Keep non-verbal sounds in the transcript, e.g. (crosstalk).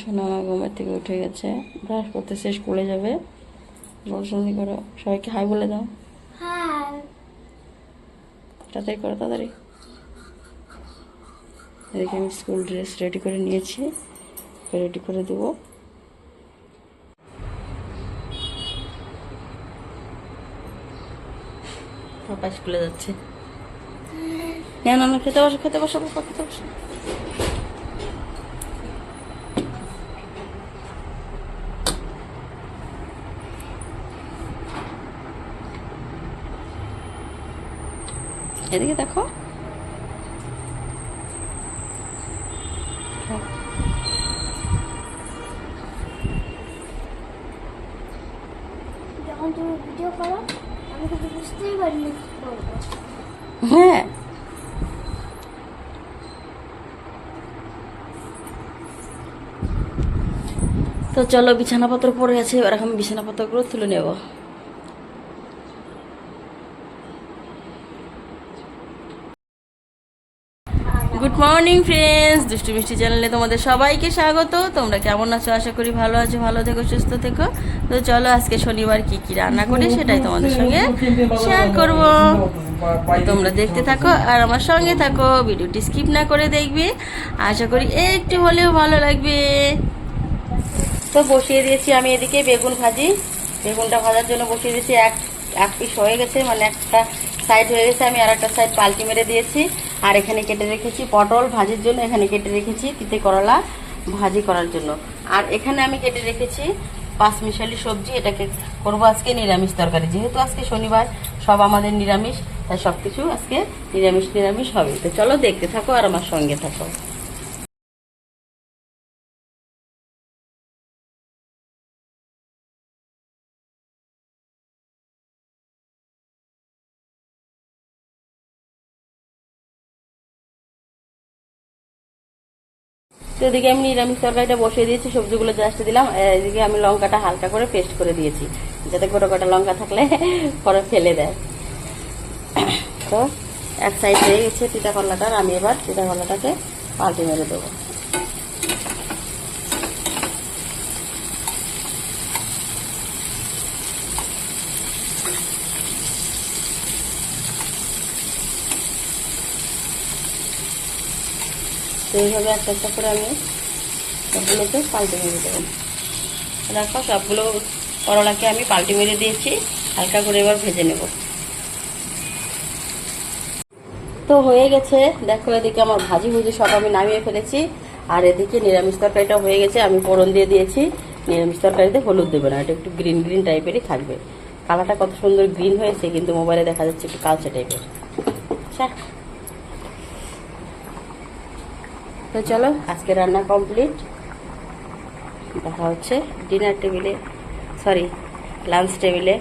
সোনা আমার ঘুমের থেকে উঠে গেছে। ব্রাশ করতেছে স্কুলে যাবে। জলদি করো। সবাইকে হাই বলে দাও। তাড়াতাড়ি করো তাড়াতাড়ি। এদিকে আমি স্কুল ড্রেস রেডি করে নিয়েছি। রেডি করে দেবো। পাপা স্কুলে যাচ্ছে। না না খেতে বসো খেতে বসো পাপা খেতে বসো এদিকে দেখো খাও। যখন তুমি ভিডিও করো আমি কিন্তু বুঝতেই পারিনি কি করব। হ্যাঁ। তো চলো বিছানাপত্র পরে আছে এবার আমি বিছানাপত্রগুলো তুলে নেব। গুড মর্নিং ফ্রেন্ডস দুষ্টু মিষ্টি চ্যানেলে তোমাদের সবাইকে স্বাগত। তোমরা কেমন আছো? আশা করি ভালো আছো, ভালো থেকো, সুস্থ থেকো। তো চলো আজকে শনিবার কি কি রান্না করি সেটাই তোমাদের সঙ্গে শেয়ার করব। তোমরা দেখতে থাকো আর আমার সঙ্গে থাকো। ভিডিওটি স্কিপ না করে দেখবে। আশা করি একটু হলেও ভালো লাগবে। তো বসিয়ে দিয়েছি আমি এদিকে বেগুন ভাজি। বেগুনটা ভাজার জন্য বসিয়ে দিয়েছি। এক এক পিস হয়ে গেছে মানে একটা সাইড হয়ে গেছে। আমি আর একটা সাইড পাল্টি মেরে দিয়েছি। আর এখানে কেটে রেখেছি পটল ভাজির জন্য, এখানে কেটে রেখেছি তিতে করলা ভাজি করার জন্য। আর এখানে আমি কেটে রেখেছি পাঁচ মিশালি সবজি, এটাকে করব আজকে নিরামিষ তরকারি। যেহেতু আজকে শনিবার, সব আমাদের নিরামিষ, তাই সব কিছু আজকে নিরামিষ নিরামিষ হবে। তো চলো দেখতে থাকো আর আমার সঙ্গে থাকো। তো এদিকে আমি নিরামিষ তরকারিটা বসিয়ে দিয়েছি, সবজিগুলো জাস্ট দিলাম। এদিকে আমি লঙ্কাটা হালকা করে পেস্ট করে দিয়েছি, যাতে গোটা গোটা লঙ্কা থাকলে (laughs) পরে ফেলে দেয়। তো এক সাইড হয়ে গেছে পিতা কল্লাটার আমি এবার পিতা কল্লাটাকে পাল্টে মেরে দেবো। তো এইভাবে একটা একটা করে আমি সবগুলোকে পাল্টে মেরে দেবো। দেখো, সবগুলো করলাকে আমি পাল্টে মেরে দিয়েছি, হালকা করে এবার ভেজে নেব। তো হয়ে গেছে, দেখো এদিকে আমার ভাজি ভুজি সব আমি নামিয়ে ফেলেছি, আর এদিকে নিরামিষ তরকারিটা হয়ে গেছে, আমি ফোড়ন দিয়ে দিয়েছি। নিরামিষ তরকারিতে হলুদ দেবে না, এটা একটু গ্রিন গ্রিন টাইপেরই থাকবে। কালারটা কত সুন্দর গ্রিন হয়েছে, কিন্তু মোবাইলে দেখা যাচ্ছে একটু কালচে টাইপের। আচ্ছা তো চলো আজকে রান্না কমপ্লিট দেখা হচ্ছে ডিনার টেবিলে সরি লাঞ্চ টেবিলে